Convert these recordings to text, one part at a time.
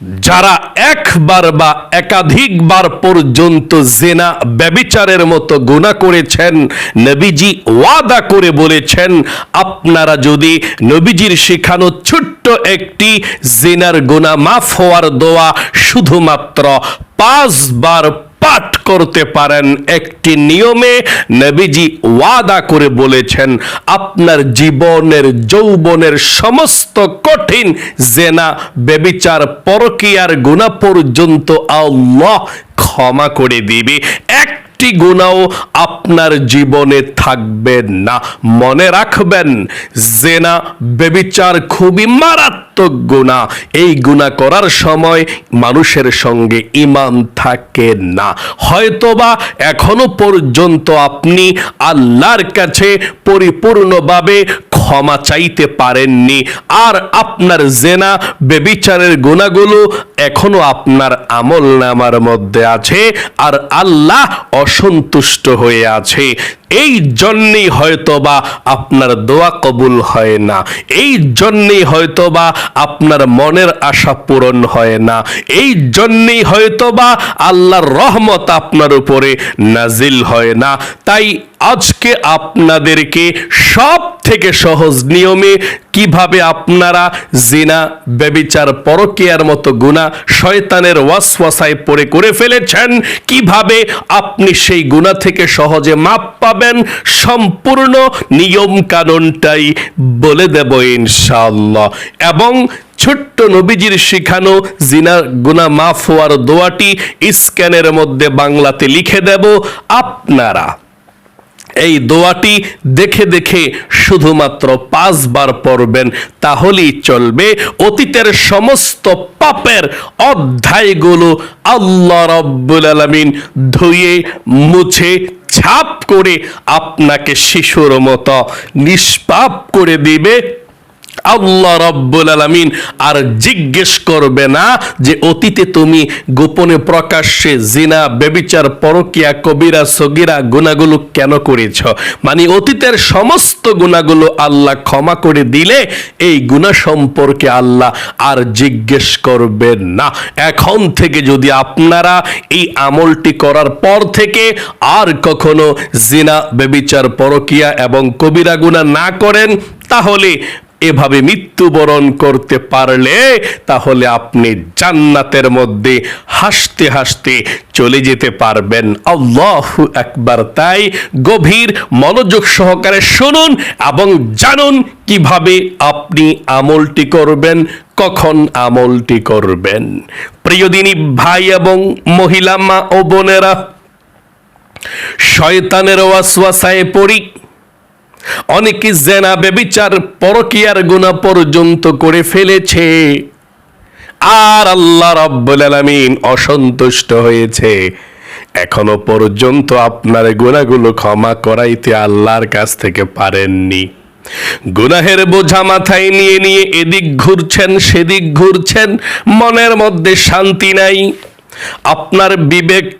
যারা একবার বা একাধিকবার পর্যন্ত জেনা, ব্যবিচারের মতো গুণা করেছেন, নবীজি ওয়াদা করে বলেছেন, আপনারা যদি নবীজির শেখানো ছোট্ট একটি জেনার গুণা মাফ হওয়ার দোয়া শুধুমাত্র পাঁচবার করতে পারেন একটি নিয়মে নবীজি ওয়াদা করে বলেছেন, আপনার জীবনের, যৌবনের সমস্ত কঠিন জেনা বেবিচার পরকিয়ার গুণা পর্যন্ত আল্লাহ ক্ষমা করে দিবে। একটি গুণাও আপনার জীবনে থাকবে না। মনে রাখবেন, জেনা, বেবিচার খুবই মারাত্মক গুণা। এই গুণা করার সময় মানুষের সঙ্গে ইমান থাকে না। হয়তোবা এখনও পর্যন্ত আপনি আল্লাহর কাছে পরিপূর্ণভাবে ক্ষমা চাইতে পারেননি। আর আপনার জেনা, বেবিচারের গুণাগুলো এখনও আপনার আমল নামার মধ্যে আছে। আর আল্লাহ অসন্তুষ্ট হয়ে আছে। এই জন্যেই হয়তোবা আপনার দোয়া কবুল হয় না। এই জন্যেই হয়তোবা আপনার মনের আশা পূরণ হয় না। এই জন্যেই হয়তোবা আল্লাহর রহমত আপনার উপরে নাজিল হয় না। তাই আজকে আপনাদেরকে সব থেকে সহজ নিয়মে কীভাবে আপনারা জিনা বেবিচার পরকিয়ার মতো গুণা শয়তানের ওয়াসওয়াসায় পড়ে করে ফেলেছেন, কীভাবে আপনি সেই গুণা থেকে সহজে মাপ পাবেন সম্পূর্ণ নিয়ম কানুনটাই বলে দেব ইনশাআল্লাহ। এবং ছোট্ট নবীজির শিখানো জিনা গুনা মাফ হওয়ার দোয়াটি স্ক্যানের মধ্যে বাংলাতে লিখে দেব আপনারা। এই দোয়াটি দেখে দেখে শুধুমাত্র পাঁচবার পড়বেন, তাহলেই চলবে। অতীতের সমস্ত পাপের অধ্যায়গুলো আল্লাহ রব্বুল আলমিন ধুয়ে, মুছে ছাপ করে আপনাকে শিশুর মতো নিষ্পাপ করে দিবে। আল্লাহ রব্বুল আলমিন আর জিজ্ঞেস করবে না যে অতীতে তুমি গোপনে প্রকাশ্যে জিনা বেবিচার পরকিয়া, কবিরা, সগিরা গুণাগুলো কেন করেছ? মানে অতীতের সমস্ত গুণাগুলো আল্লাহ ক্ষমা করে দিলে এই গুণা সম্পর্কে আল্লাহ আর জিজ্ঞেস করবেন না। এখন থেকে যদি আপনারা এই আমলটি করার পর থেকে আর কখনো জিনা বেবিচার পরকিয়া এবং কবিরা গুণা না করেন, তাহলে এভাবে মৃত্যুবরণ করতে পারলে তাহলে আপনি জান্নাতের মধ্যে হাসতে হাসতে চলে যেতে পারবেন। আল্লাহ একবার তাই গভীর মনোযোগ সহকারে শুনুন এবং জানুন কীভাবে আপনি আমলটি করবেন, কখন আমলটি করবেন। প্রিয়দিনী ভাই এবং মহিলা মা ও বোনেরা, শয়তানের ওয়াসওয়াসায় পড়ি। অনেকে জেনা বেবিচার পরকিয়ার গুণা পর্যন্ত করে ফেলেছে। আর আল্লাহ রাব্বুল আলামিন অসন্তুষ্ট হয়েছে। এখনও পর্যন্ত আপনার গুণাগুলো ক্ষমা করাইতে আল্লাহর কাছ থেকে পারেননি। গুনাহের বোঝা মাথায় নিয়ে নিয়ে এদিক ঘুরছেন, সেদিক ঘুরছেন, মনের মধ্যে শান্তি নাই। আপনার বিবেক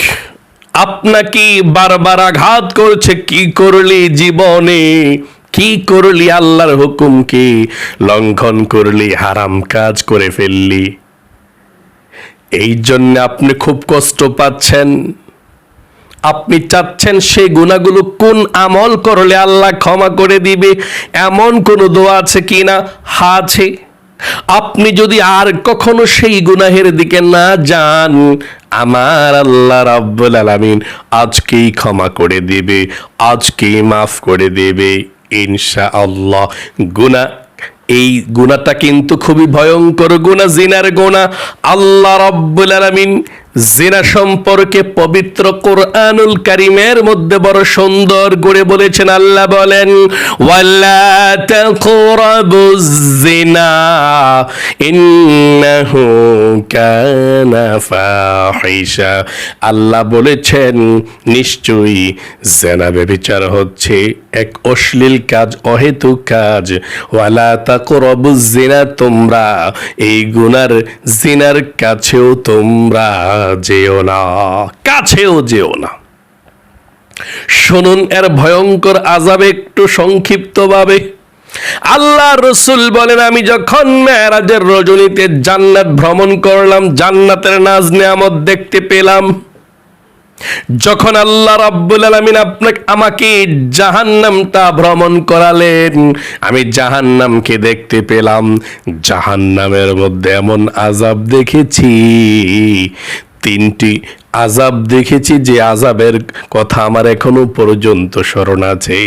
আপনাকে বারবার আঘাত করছে, কি করলি জীবনে? কি করলি আল্লাহর হুকুম কি লঙ্ঘন করলি, হারাম কাজ করে ফেললি। এই জন্য আপনি খুব কষ্ট পাচ্ছেন। আপনি চাচ্ছেন সেই গুণাগুলো কোন আমল করলে আল্লাহ ক্ষমা করে দিবে? এমন কোন দোয়া আছে কি না হা। আছে আপনি যদি আর কখনো সেই গুনাহের দিকে না যান, আমার আল্লাহ রাব্বুল আলামিন আজকেই ক্ষমা করে দেবে, আজকেই মাফ করে দেবে ইনশা আল্লাহ গুনা, এই গুণাটা কিন্তু খুবই ভয়ঙ্কর গুণা জিনার গুণা আল্লাহ রাব্বুল আলামিন জিনা সম্পর্কে পবিত্র কোরআনুল কারিমের মধ্যে বড় সুন্দর করে বলেছেন, আল্লাহ বলেন আল্লাহ বলেছেন, নিশ্চয়ই জেনা ব্যভিচার হচ্ছে এক অশ্লীল কাজ, অহেতু কাজ। ওয়ালা তাকরাবুজ জিনা, তোমরা এই গুনার জিনার কাছেও তোমরা যেও না, কাছেও যেও না। শুনুন, এর ভয়ঙ্কর আজাব একটু সংক্ষিপ্তভাবে। আল্লাহ রসুল বলেন, আমি যখন মেয়েরাজের রজনীতে জান্নাত ভ্রমণ করলাম, জান্নাতের নাজ নেয়ামত দেখতে পেলাম। যখন আল্লাহ রাব্বুল আলামিন আপনাকে, আমাকে জাহান্নামটা ভ্রমণ করালেন, আমি জাহান্নামকে দেখতে পেলাম। জাহান্নামের মধ্যে এমন আজাব দেখেছি তিনটি আজাব দেখেছি, যে আজাবের কথা আমার এখনও পর্যন্ত স্মরণ আছে।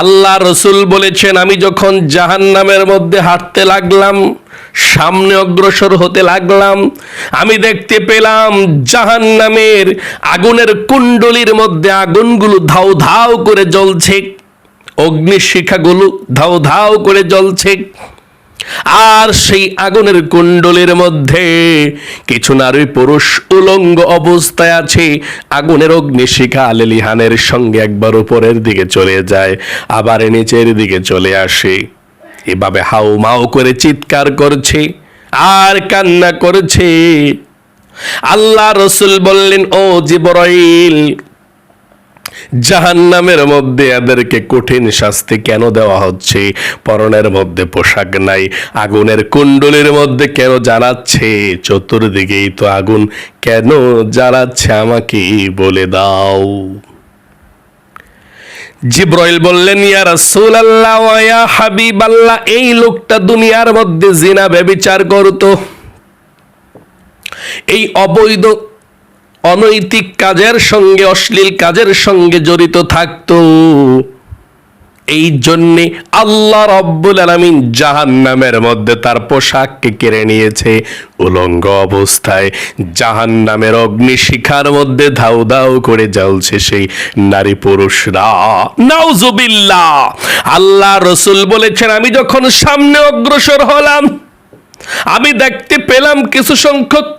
আল্লাহ রসুল বলেছেন, আমি যখন জাহান্নামের মধ্যে হাঁটতে লাগলাম, সামনে অগ্রসর হতে লাগলাম, আমি দেখতে পেলাম জাহান্নামের আগুনের কুণ্ডলির মধ্যে আগুনগুলো ধাউ ধাউ করে জ্বলছে অগ্নিশিখাগুলো ধাউ ধাউ করে জ্বলছে। আর সেই আগুনের কুণ্ডলের মধ্যে কিছু নারী পুরুষ উলঙ্গ অবস্থায় আছে। আগুনের অগ্নিশিখা আলেলিহানের সঙ্গে একবার উপরের দিকে চলে যায়, আবার নিচের দিকে চলে আসে। এভাবে হাউ মাউ করে চিৎকার করছে, আর কান্না করছে। আল্লাহ রসুল বললেন, ও জিবরাইল জাহান্নামের মধ্যে এদেরকে কঠিন শাস্তি কেন দেওয়া হচ্ছে? পরনের মধ্যে পোশাক নাই, আগুনের কুণ্ডলের মধ্যে কেন জ্বালাচ্ছে? চতুর্দিকেই তো আগুন, কেন জ্বালাচ্ছে আমাকে বলে দাও। জিব্রাইল বললেন, ইয়া রাসূলুল্লাহ ওয়া ইয়া হাবিবাল্লাহ, এই লোকটা দুনিয়ার মধ্যে জিনা ব্যভিচার করতো। এই অবৈধ অনৈতিক কাজের সঙ্গে, অশ্লীল কাজের সঙ্গে জড়িত থাকতো। এই জন্যে আল্লাহ রব্বুল আলমিন জাহান নামের মধ্যে তার পোশাককে কেড়ে নিয়েছে। উলঙ্গ অবস্থায় জাহান নামের অগ্নিশিখার মধ্যে ধাউ ধাউ করে জ্বলছে সেই নারী পুরুষরা। নাউজুবিল্লাহ, আল্লাহ রসুল বলেছেন, আমি যখন সামনে অগ্রসর হলাম, আমি দেখতে পেলাম কিছু সংখ্যক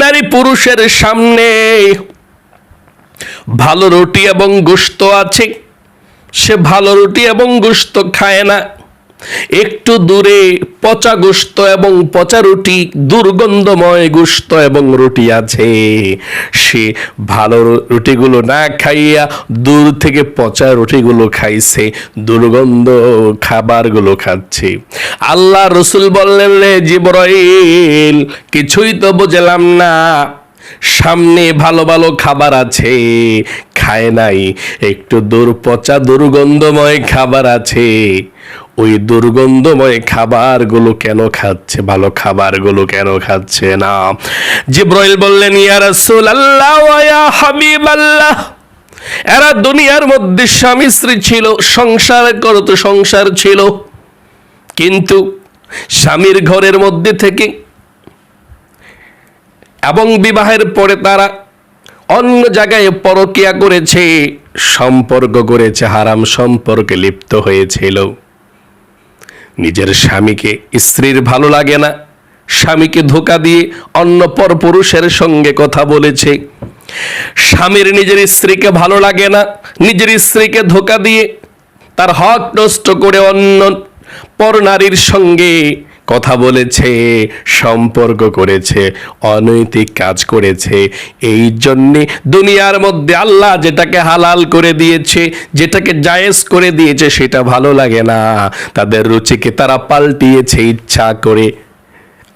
নারী পুরুষের সামনে ভালো রুটি এবং গোস্ত আছে। সে ভালো রুটি এবং গোস্ত খায় না। একটু দূরে পচা গোস্ত এবং পচা রুটি, দুর্গন্ধময় গোস্ত এবং রুটি আছে। সে ভালো রুটিগুলো না খাইয়া দূর থেকে পচা রুটিগুলো খাইছে, দুর্গন্ধ খাবারগুলো খাচ্ছে। আল্লাহ রসুল বললেন রে জিবরাইল, কিছুই তো বুঝলাম না। সামনে ভালো ভালো খাবার আছে। খায় নাই, একটু দূর পচা দুর্গন্ধময় খাবার আছে। ওই দুর্গন্ধময় খাবারগুলো কেন খাচ্ছে? ভালো খাবারগুলো কেন খাচ্ছে না? জিব্রাইল বললেন, ইয়া রাসূলুল্লাহ ওয়া ইয়া হাবিবাল্লাহ। এরা দুনিয়ার মধ্যে স্বামী স্ত্রী ছিল, সংসার করতো, সংসার ছিল। কিন্তু স্বামীর ঘরের মধ্যে থেকে এবং বিবাহের পরে তারা অন্য জায়গায় পরকিয়া করেছে, সম্পর্ক করেছে, হারাম সম্পর্কে লিপ্ত হয়েছিল। নিজের স্বামীকে স্ত্রীর ভালো লাগে না, স্বামীকে ধোকা দিয়ে অন্য পর পুরুষের সঙ্গে কথা বলেছে। স্বামীর নিজের স্ত্রীকে ভালো লাগে না, নিজের স্ত্রীকে ধোকা দিয়ে তার হক নষ্ট করে অন্য পর নারীর সঙ্গে কথা বলেছে, সম্পর্ক করেছে, অনৈতিক কাজ করেছে। এই জন্যে দুনিয়ার মধ্যে আল্লাহ যেটাকে হালাল করে দিয়েছে, যেটাকে জায়েজ করে দিয়েছে, সেটা ভালো লাগে না। তাদের রুচিকে তারা পাল্টিয়েছে ইচ্ছা করে।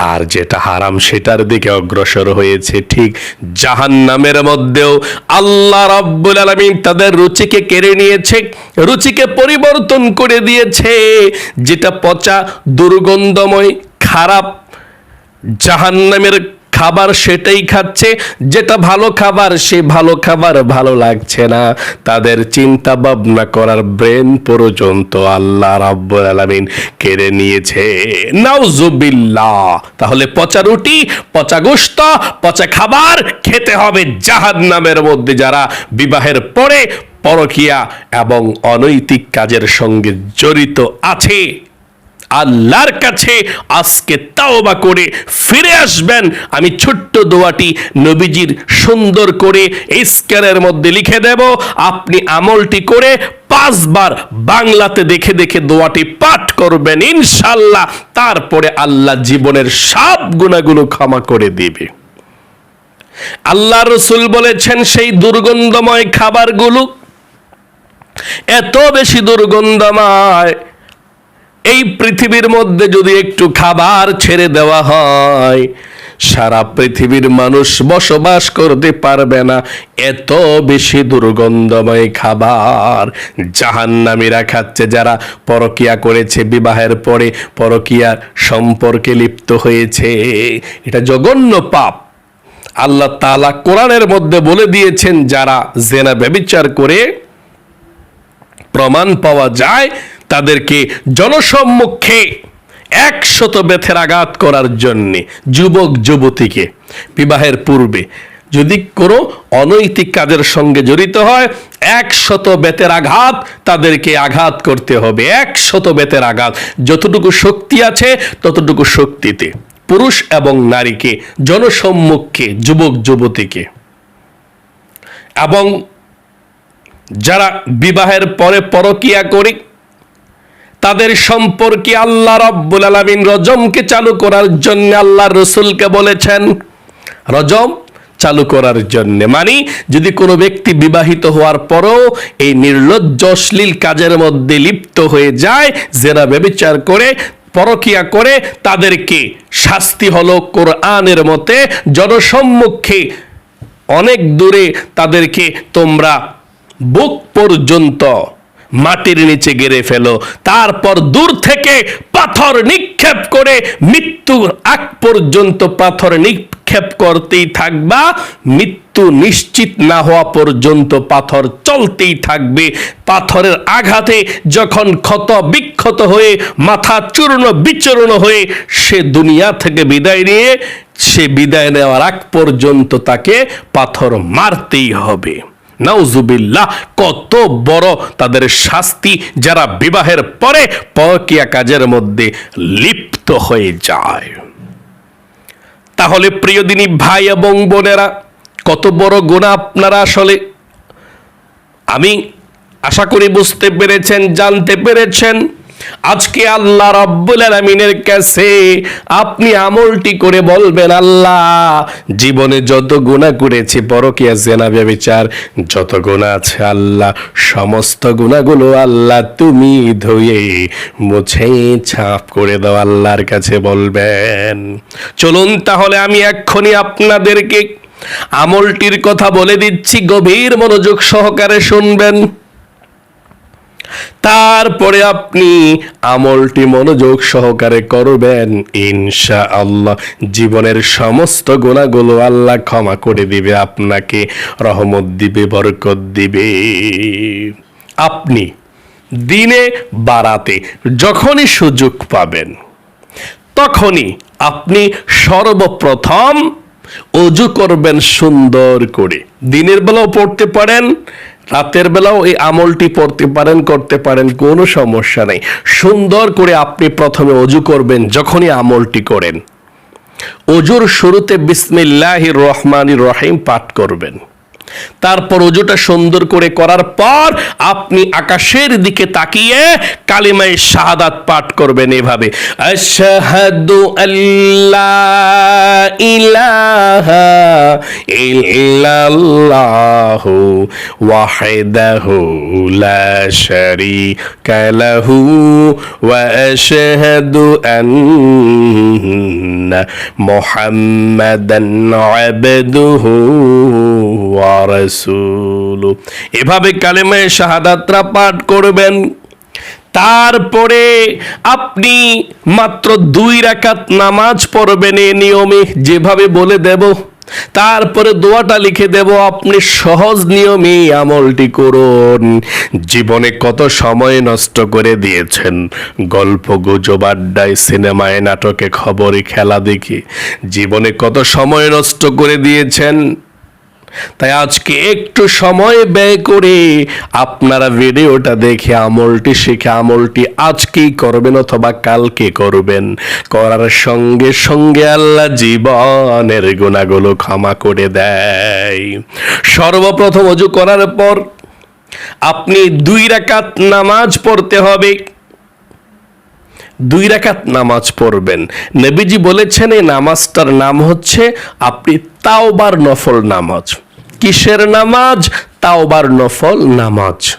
আর যেটা হারাম সেটার দিকে অগ্রসর হয়েছে ঠিক জাহান নামের মধ্যেও। আল্লাহ রাব্বুল আলমিন তাদের রুচিকে কেড়ে নিয়েছে, রুচিকে পরিবর্তন করে দিয়েছে। যেটা পচা, দুর্গন্ধময়, খারাপ জাহান্নামের খাবার সেটাই খাচ্ছে, যেটা ভালো খাবার সে ভালো খাবার ভালো লাগছে না। তাদের চিন্তা ভাবনা করার ব্রেন পর্যন্ত আল্লাহ রাব্বুল আলামিন কেড়ে নিয়েছে। নাউজুবিল্লাহ। তাহলে পচা রুটি, পচা গোশত, পচা খাবার খেতে হবে জাহান্নামের মধ্যে যারা বিবাহের পরে পরকিয়া এবং অনৈতিক কাজের সঙ্গে জড়িত আছে। আল্লাহর কাছে আজকে তাওবা করে ফিরে আসবেন। আমি ছোট্ট দোয়াটি নবীজির সুন্দর করে স্ক্যানের মধ্যে লিখে দেব। আপনি আমলটি করে পাঁচবার বাংলাতে দেখে দেখে দোয়াটি পাঠ করবেন ইনশাল্লাহ তারপরে আল্লাহ জীবনের সব গুণাগুলো ক্ষমা করে দিবে। আল্লাহ রসুল বলেছেন, সেই দুর্গন্ধময় খাবারগুলো এত বেশি দুর্গন্ধময় এই পৃথিবীর মধ্যে যদি একটু খাবার ছেড়ে দেওয়া হয়, সারা পৃথিবীর মানুষ বসবাস করতে পারবে না। এত বেশি দুর্গন্ধময় খাবার জাহান্নামীরা খাচ্ছে যারা। পরকিয়া করেছে বিবাহের পরে, পরকিয়ার সম্পর্কে লিপ্ত হয়েছে। এটা জঘন্য পাপ। আল্লাহ তাআলা কোরআনের মধ্যে বলে দিয়েছেন, যারা জেনা ব্যবিচার করে প্রমাণ পাওয়া যায় তাদেরকে জনসম্মুখে একশত বেথের আঘাত করার জন্যে যুবক যুবতীকে বিবাহের পূর্বে যদি কোনো অনৈতিক কাজের সঙ্গে জড়িত হয়, একশত বেতের আঘাত তাদেরকে আঘাত করতে হবে, একশত বেতের আঘাত। যতটুকু শক্তি আছে, ততটুকু শক্তিতে পুরুষ এবং নারীকে, জনসম্মুখে যুবক যুবতীকে। এবং যারা বিবাহের পরে পরকিয়া করে তাদের সম্পর্কে আল্লাহ রব্বুল আলমিন রজমকে চালু করার জন্য আল্লাহ রসুলকে বলেছেন, রজম চালু করার জন্য। মানে যদি কোনো ব্যক্তি বিবাহিত হওয়ার পরও এই নির্লজ্জ, অশ্লীল কাজের মধ্যে লিপ্ত হয়ে যায়, জেরা ব্যবিচার করে, পরকিয়া করে, তাদেরকে শাস্তি হলো কোরআনের মতে জনসম্মুখে। অনেক দূরে তাদেরকে তোমরা বুক পর্যন্ত মাটির নিচে গেড়ে ফেলো। তারপর দূর থেকে পাথর নিক্ষেপ করে মৃত্যুর আগ পর্যন্ত পাথর নিক্ষেপ করতেই থাকবা। মৃত্যু নিশ্চিত না হওয়া পর্যন্ত পাথর চলতেই থাকবে। পাথরের আঘাতে যখন ক্ষত বিক্ষত হয়ে, মাথা চূর্ণ বিচূর্ণ হয়ে সে দুনিয়া থেকে বিদায় নিয়ে, সে বিদায় নেওয়ার আগ পর্যন্ত তাকে পাথর মারতেই হবে। নাউজুবিল্লাহ, কত বড় তাদের শাস্তি যারা বিবাহের পরে পরকিয়া কাজের মধ্যে লিপ্ত হয়ে যায়। তাহলে প্রিয়দিনী ভাই এবং বোনেরা, কত বড় গোনা আপনারা আসলে? আমি আশা করি বুঝতে পেরেছেন, জানতে পেরেছেন। আজকে আল্লাহ রব্বুল আলমিনের কাছে আপনি আমলটি করে বলবেন, আল্লাহ, জীবনে যত গুণা করেছি, পরকিয়া, জেনা, ব্যবচার, যত গুণা আছে, আল্লাহ, সমস্ত গুণাগুলো আল্লাহ তুমি ধুয়ে, মুছে, ছাপ করে দাও আল্লাহর কাছে বলবেন। চলুন তাহলে আমি এক্ষুনি আপনাদেরকে আমলটির কথা বলে দিচ্ছি, গভীর মনোযোগ সহকারে শুনবেন। তারপরে আপনি আমলটি মনোযোগ সহকারে করবেন। ইনশা আল্লাহ জীবনের সমস্ত গুণাগুলো আল্লাহ ক্ষমা করে দিবে, আপনাকে রহমত দিবে, বরকত দিবে। আপনি দিনে বাড়াতে যখনই সুযোগ পাবেন, তখনই আপনি সর্বপ্রথম অজু করবেন সুন্দর করে। দিনের বেলাও পড়তে পারেন রাতের বেলাও এই আমলটি পড়তে পারেন, করতে পারেন, কোনো সমস্যা নেই। সুন্দর করে আপনি প্রথমে অজু করবেন, যখনই আমলটি করেন। অজুর শুরুতে বিসমিল্লাহ রহমান রহিম পাঠ করবেন। তারপর অজুটা সুন্দর করে করার পর আপনি আকাশের দিকে তাকিয়ে কালিমায় শাহাদাত পাঠ করবেন এভাবে। আশহাদু আল্লাহ ইলাহা ইল্লাল্লাহু ওয়াহিদাহু লা শারীকা লাহু ওয়া আশহাদু আন্না মুহাম্মাদান আবদুহু ওয়া রাসূলু। এভাবে কালেমায়ে শাহাদাতরা পাঠ করবেন। তারপরে আপনি মাত্র দুই রাকাত নামাজ পড়বেন এ নিয়মে, যেভাবে বলে দেব। তারপরে দোয়াটা লিখে দেব, আপনি সহজ নিয়মে আমলটি করুন। জীবনে কত সময় নষ্ট করে দিয়েছেন। গল্প, গুজব, আড্ডায়, সিনেমায়, নাটকে খবরে, খেলা দেখে। জীবনে কত সময় নষ্ট করে দিয়েছেন। তাই আজকে একটু সময় ব্যয় করে আপনারা ভিডিওটা দেখে আমলটি শিখে আমলটি আজকেই করবেন অথবা কালকে করবেন। করার সঙ্গে সঙ্গে আল্লাহ জীবনের গুণাগুলো ক্ষমা করে দেয়। সর্বপ্রথম অজু করার পর আপনি দুই রাকাত নামাজ পড়তে হবে। দুই রাকাত নামাজ পড়বেন। নবীজি বলেছেন, এই নামাজটার নাম হচ্ছে, আপনি তাওবার নফল নামাজ। কিসের নামাজ? তাওবার নফল নামাজ।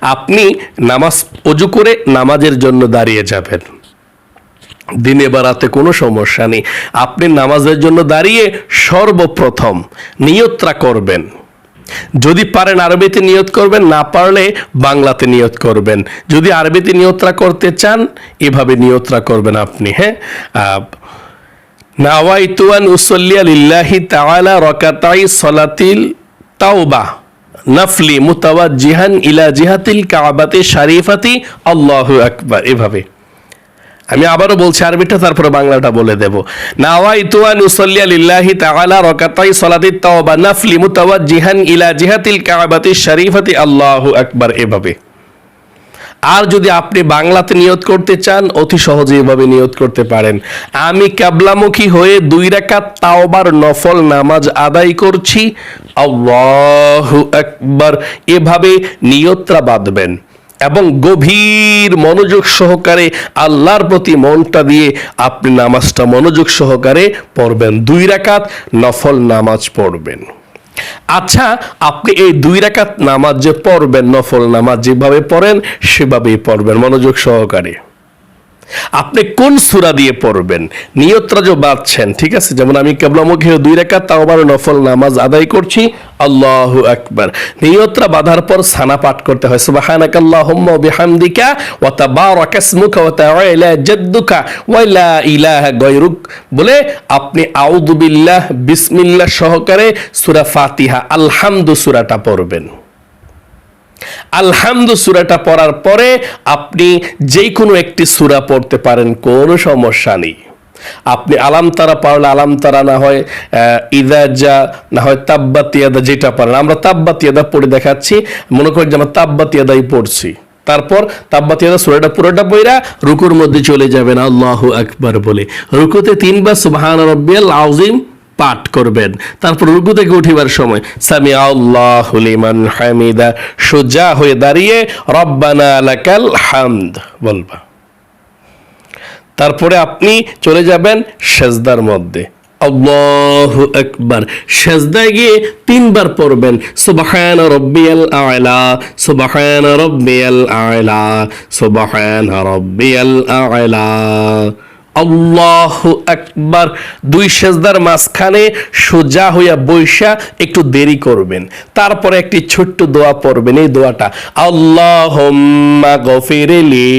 আপনি নামাজ অজু করে নামাজের জন্য দাঁড়িয়ে যাবেন। দিনে বা রাতে কোনো সমস্যা নেই। আপনি নামাজের জন্য দাঁড়িয়ে সর্বপ্রথম নিয়ত্রা করবেন। যদি পারেন আরবিতে নিয়ত করবেন, না পারলে বাংলাতে নিয়ত করবেন। যদি আরবিতে নিয়তরা করতে চান, এভাবে নিয়তরা করবেন আপনি হ্যাঁ? নাওয়াইতু আন উসল্লিয়া লিল্লাহি সলাতিল তাওবা নাফলি মুতাওয়াজ্জিহান ইলা জিহাতিল কাবাতি শারিফাতি আল্লাহু আকবার, এভাবে। আমি আবারও বলছি আরবিটা, তারপরে বাংলাটা বলে দেব। নাওয়াইতু আন উসল্লিয়া লিল্লাহি তাআলা রাকাতাই সলাতিত তাওবা নাফলি মুতাওয়াজ্জিহান ইলা জিহাতিল কাবাতি শারিফাতি। আল্লাহু আকবার, এভাবে। আর যদি আপনি বাংলাতে নিয়ত করতে চান, অতি সহজে এভাবে নিয়ত করতে পারেন। আমি ক্যাবলামুখী হয়ে দুই রাকাত তাওবার নফল নামাজ আদায় করছি। আল্লাহু আকবার, এভাবে নিয়তরা বাঁধবেন। এবং গভীর মনোযোগ সহকারে আল্লাহর প্রতি মনটা দিয়ে আপনি নামাজটা মনোযোগ সহকারে পড়বেন। দুই রাকাত নফল নামাজ পড়বেন। আচ্ছা আপনি এই দুই রাকাত নামাজ যে পড়বেন, নফল নামাজ যেভাবে পড়েন, সেভাবেই পড়বেন মনোযোগ সহকারে। আপনি কোন সুরা দিয়ে পড়বেন? নিয়তরা যে বাঁধছেন ঠিক আছে? যেমন আমি কেবলামুখী দুই রেখা তাও আবার নফল নামাজ আদায় করছি, আল্লাহু আকবার। নিয়তরা বাঁধার পর সানা পাঠ করতে হয়। সুবহানাক আল্লাহুম্মা বিহামদিকা ওয়া তাবারাকা ইসমুকা ওয়া তাআলা জাদ্দুকা ওয়া লা ইলাহা গায়রুক। বলে, আপনি আউযু বিল্লাহ, বিসমিল্লাহ সহকারে সূরা ফাতিহা, আলহামদু সূরাটা পড়বেন। আলহামদু সুরাটা পড়ার পরে আপনি যে কোনো একটি সুরা পড়তে পারেন, কোনো সমস্যা নেই। আপনি আলাম তারা পারলে আলাম তারা না হয় ইদা যা না হয় তাব্বাতিয়াদা যেটা পারেন। আমরা তাব্বাতিয়াদা পড়ে দেখাচ্ছি, মনে করি যে আমরা তাব্বাতিয়াদাই পড়ছি। তারপর তাব্বাতিয়াদা সুরাটা পুরোটা পইরা রুকুর মধ্যে চলে যাবেন, আল্লাহু আকবার বলে। রুকুতে তিনবার সুবহান রব্বিয়াল আউজিম পাঠ করবেন। তারপর রুকু থেকে উঠিবার সময় সামি আল্লাহ লিমান হামিদা সোজা হয়ে দাঁড়িয়ে, রব্বানা লাকাল হামদ বলবা। তারপরে আপনি চলে যাবেন সেজদার মধ্যে। আল্লাহু আকবার সেজদায় গিয়ে তিনবার পড়বেন, সুবহান রব্বিয়াল আ'লা সুবহান রব্বিয়াল আ'লা সুবহান রব্বিয়াল আ'লা আল্লাহু আকবার। দুই সেজদার মাঝখানে সোজা হইয়া বৈশা একটু দেরি করবেন। তারপরে একটি ছোট্ট দোয়া পড়বেন এই দোয়াটা। আল্লাহ গফিরলি।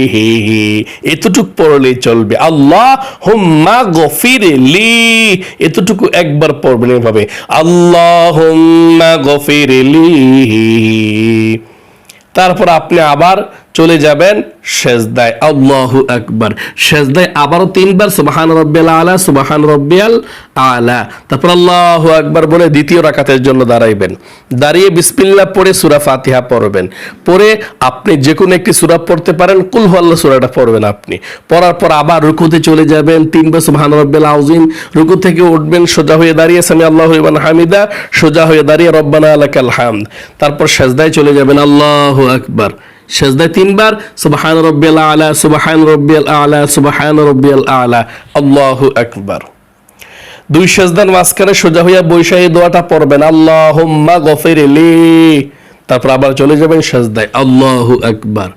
এতটুক পড়লেই চলবে। আল্লাহ হুম্মা গফিরলি। এতটুকু একবার পড়বেন এভাবে। আল্লাহ গফিরলি। তারপর আপনি আবার চলে যাবেন সেজদায়। আল্লাহু আকবার। সেজদায় আবারও তিনবার সুবাহান রব্বিয়াল আলা, সুবাহান রব্বিয়াল আলা। তারপর আল্লাহু আকবার বলে দ্বিতীয় রাকাতের জন্য দাঁড়াইবেন। দাঁড়িয়ে বিসমিল্লাহ পড়ে সূরা ফাতিহা পড়বেন। পড়ে আপনি যে কোনো একটি সূরা পড়তে পারেন। কুল আল্লাহ সূরাটা পড়বেন আপনি। পড়ার পর আবার রুকুতে চলে যাবেন। তিনবার সুবহান রব্বিয়াল আউজিম রুকু থেকে উঠবেন, সোজা হয়ে দাঁড়িয়ে সামি আল্লাহু ইমান হামিদা, সোজা হয়ে দাঁড়িয়ে, রব্বানা লাকাল হামদ। তারপর সেজদায় চলে যাবেন। আল্লাহু আকবার। সেজদায় তিনবার, সুবহান রব্বিয়াল আলা, সুবহান রব্বিয়াল আলা, সুবহান রব্বিয়াল আলা। আল্লাহু দুই সেজদার মাঝখানে সোজা হইয়া দোয়াটা পড়বেন, আল্লাহুম্মা গফিরলি। তারপর আবার চলে যাবেন সেজদায়, আল্লাহু আকবার।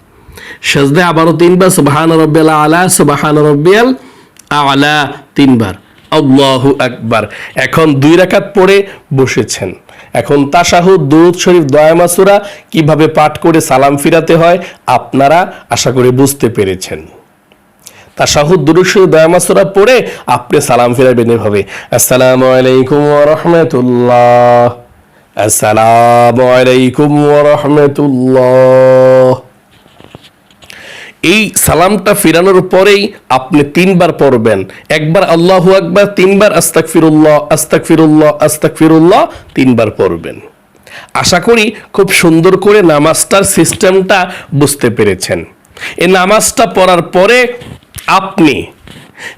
সেজদায় আবারও তিনবার, সুবহান রব্বিয়াল আলা, সুবহান রব্বিয়াল আলা। তিনবার, আল্লাহু আকবার। এখন দুই রাকাত পড়ে বসেছেন। এখন তাশাহুদ দুরুদ শরীফ দয়ামাসুরা কীভাবে পাঠ করে সালাম ফিরাতে হয় আপনারা আশা করি বুঝতে পেরেছেন। তাশাহুদ দুরুদ শরীফ দয়ামাসুরা পড়ে আপনি সালাম ফিরাবেন এভাবে। আসসালামু আলাইকুম রাহমাতুল্লাহ। আসসালামু আলাইকুম রাহমাতুল্লাহ। এই সালামটা ফিরানোর পরেই আপনি তিনবার পড়বেন। একবার আল্লাহ আকবার, তিনবার আস্তাক ফিরুল্লাহ আস্তাক ফিরুল্লাহ আস্তাক ফিরুল্লাহ তিনবার পড়বেন। আশা করি খুব সুন্দর করে নামাজটার সিস্টেমটা বুঝতে পেরেছেন। এই নামাজটা পড়ার পরে আপনি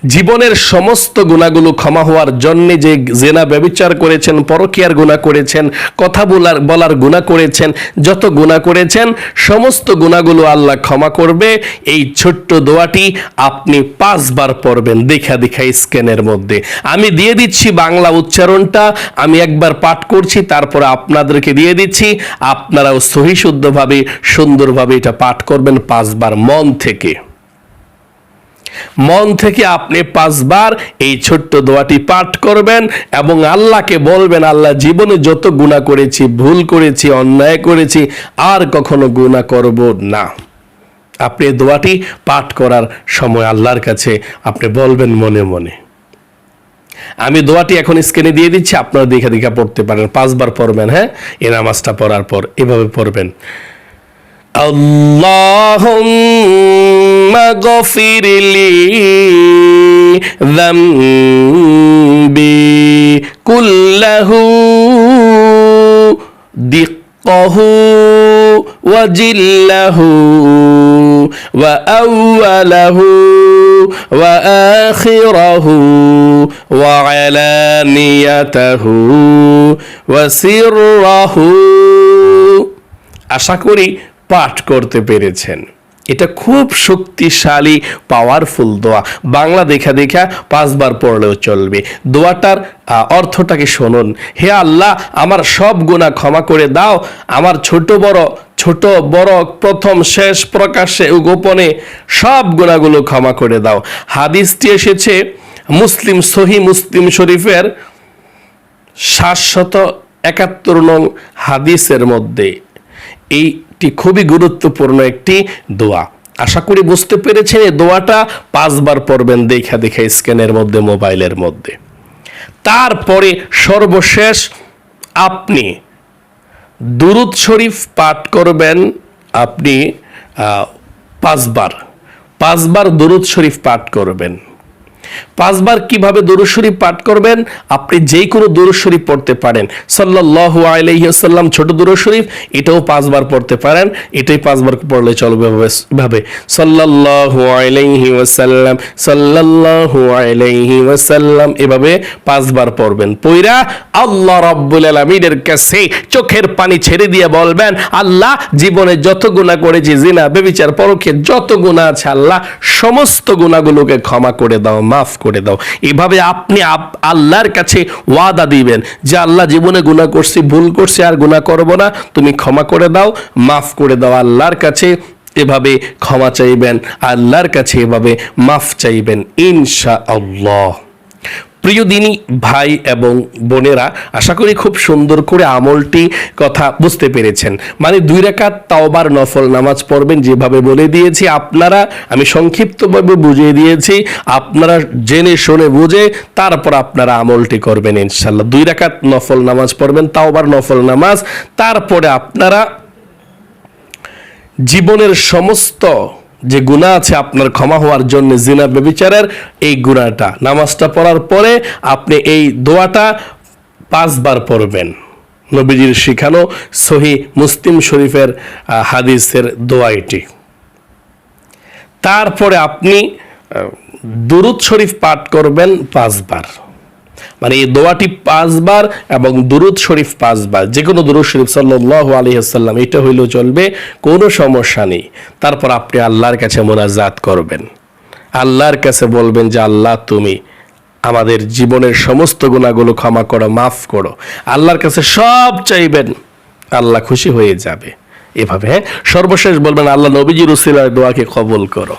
জীবনের সমস্ত গুণাগুলো ক্ষমা হওয়ার জন্যে যে জেনা ব্যবিচার করেছেন, পরকিয়ার গুণা করেছেন, কথা বলার বলার গুণা করেছেন, যত গুণা করেছেন, সমস্ত গুণাগুলো আল্লাহ ক্ষমা করবে। এই ছোট্ট দোয়াটি আপনি পাঁচবার পড়বেন দেখা দেখা স্ক্যানের মধ্যে। আমি দিয়ে দিচ্ছি বাংলা উচ্চারণটা, আমি একবার পাঠ করছি, তারপরে আপনাদেরকে দিয়ে দিচ্ছি। আপনারাও সহিশুদ্ধভাবে, সুন্দরভাবে এটা পাঠ করবেন পাঁচবার মন থেকে। মন থেকে আপনি পাঁচবার এই ছোট্ট দোয়াটি পাঠ করবেন এবং আল্লাহকে বলবেন, আল্লাহ, জীবনে যত গুণা করেছি, ভুল করেছি, অন্যায় করেছি, আর কখনো গুণা করব না। আপনি দোয়াটি পাঠ করার সময় আল্লাহর কাছে আপনি বলবেন মনে মনে। আমি দোয়াটি এখন স্ক্রিনে দিয়ে দিচ্ছি, আপনারা দেখে দেখে পড়তে পারেন। পাঁচবার পড়বেন হ্যাঁ? এ নামাজটা পড়ার পর এভাবে পড়বেন। اللهم اغفر لي ذنبي كله دقه وجله وأوله وآخره وعلانيته وسره আশা করি পাঠ করতে পেরেছেন। এটা খুব শক্তিশালী পাওয়ারফুল দোয়া। বাংলা দেখা দেখা পাঁচবার পড়লেও চলবে। দোয়াটার অর্থটাকে শুনুন। হে আল্লাহ, আমার সব গুণা ক্ষমা করে দাও। আমার ছোট বড় ছোট বড় প্রথম শেষ প্রকাশ্যে ও গোপনে সব গুণাগুলো ক্ষমা করে দাও। হাদিসটি এসেছে মুসলিম, সহি মুসলিম শরীফের সাতশত একাত্তর নং হাদিসের মধ্যে। এইটি খুবই গুরুত্বপূর্ণ একটি দোয়া। আশা করি বুঝতে পেরেছেন, এই দোয়াটা পাঁচবার পড়বেন দেখা দেখা স্ক্যানের মধ্যে, মোবাইলের মধ্যে। তারপরে সর্বশেষ, আপনি দুরুদ শরীফ পাঠ করবেন, আপনি পাঁচবার পাঁচবার দুরুদ শরীফ পাঠ করবেন। পাঁচবার কীভাবে দরুদ শরীফ পাঠ করবেন? আপনি যেই কোনো দরুদ শরীফ পড়তে পারেন। সাল্লাল্লাহু আলাইহি ওয়াসাল্লাম ছোট দরুদ শরীফ, এটাও পাঁচবার পড়তে পারেন। এটাই পাঁচবার পড়লে চলবে এভাবে সাল্লাল্লাহু আলাইহি ওয়াসাল্লাম, সাল্লাল্লাহু আলাইহি ওয়াসাল্লাম, এভাবে পাঁচবার পড়বেন। পইরা আল্লাহ রাব্বুল আলামিনের কাছে চোখের পানি ছেড়ে দিয়ে বলবেন, আল্লাহ, জীবনে যত গুনাহ করেছি, জিনা বেবিচার পরকে যত গুনাহ আছে, আল্লাহ, সমস্ত গুণাগুলোকে ক্ষমা করে দাও মাফ করে দাও। এভাবে আপনি আল্লাহর কাছে ওয়াদা দিবেন যে আল্লাহ জীবনে গুনাহ করছি, ভুল করছি, আর গুনা করব না। তুমি ক্ষমা করে দাও, মাফ করে দাও। আল্লাহর কাছে এভাবে ক্ষমা চাইবেন, আল্লাহর কাছে এভাবে মাফ চাইবেন ইনশা আল্লাহ প্রিয় দিনী ভাই এবং বোনেরা আশা করি খুব সুন্দর করে আমলটি কথা বুঝতে পেরেছেন। মানে দুই রাকাত তাওবার নফল নামাজ পড়বেন যেভাবে বলে দিয়েছি আপনারা, আমি সংক্ষিপ্তভাবে বুঝিয়ে দিয়েছি, আপনারা জেনে শুনে বুঝে তারপর আপনারা আমলটি করবেন ইনশাল্লাহ দুই রাকাত নফল নামাজ পড়বেন, তাওবার নফল নামাজ, তারপরে আপনারা জীবনের সমস্ত যে গুণা আছে আপনার ক্ষমা হওয়ার জন্য জিনা বেবিচারের এই গুণাটা নামাজটা পড়ার পরে আপনি এই দোয়াটা পাঁচবার পড়বেন। নবীজির শিখানো সহি মুসলিম শরীফের হাদিসের দোয়া এটি। তারপরে আপনি দুরুদ শরীফ পাঠ করবেন পাঁচবার। মানে এই দোয়াটি পাঁচবার এবং দুরুদ শরীফ পাঁচবার যে কোনো দুরুদ শরীফ সাল্লাল্লাহু আলাইহি আসাল্লাম এটা হইলেও চলবে, কোনো সমস্যা নেই। তারপর আপনি আল্লাহর কাছে মোনাজাত করবেন। আল্লাহর কাছে বলবেন যে, আল্লাহ, তুমি আমাদের জীবনের সমস্ত গুণাগুলো ক্ষমা করো, মাফ করো। আল্লাহর কাছে সব চাইবেন, আল্লাহ খুশি হয়ে যাবে। এভাবে হ্যাঁ? সর্বশেষ বলবেন, আল্লাহ নবীজি রসিলার দোয়াকে কবুল করো।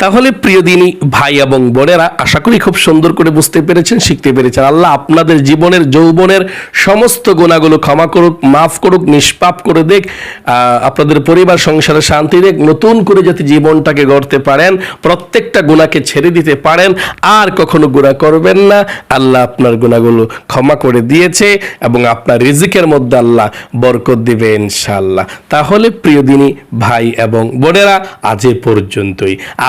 তাহলে প্রিয় দিনী ভাই এবং বোনেরা, আশা করি খুব সুন্দর করে বুঝতে পেরেছেন, শিখতে পেরেছেন। আল্লাহ আপনাদের জীবনের, যৌবনের সমস্ত গুণাগুলো ক্ষমা করুক, মাফ করুক, নিষ্পাপ করে দেখ আপনাদের পরিবার, সংসারে শান্তি দেখ, নতুন করে যাতে জীবনটাকে গড়তে পারেন, প্রত্যেকটা গুণাকে ছেড়ে দিতে পারেন, আর কখনো গুণা করবেন না। আল্লাহ আপনার গুণাগুলো ক্ষমা করে দিয়েছে এবং আপনার রিজিকের মধ্যে আল্লাহ বরকত দিবে ইনশাল্লাহ তাহলে প্রিয় দিনী ভাই এবং বোনেরা, আজ এ পর্যন্তই।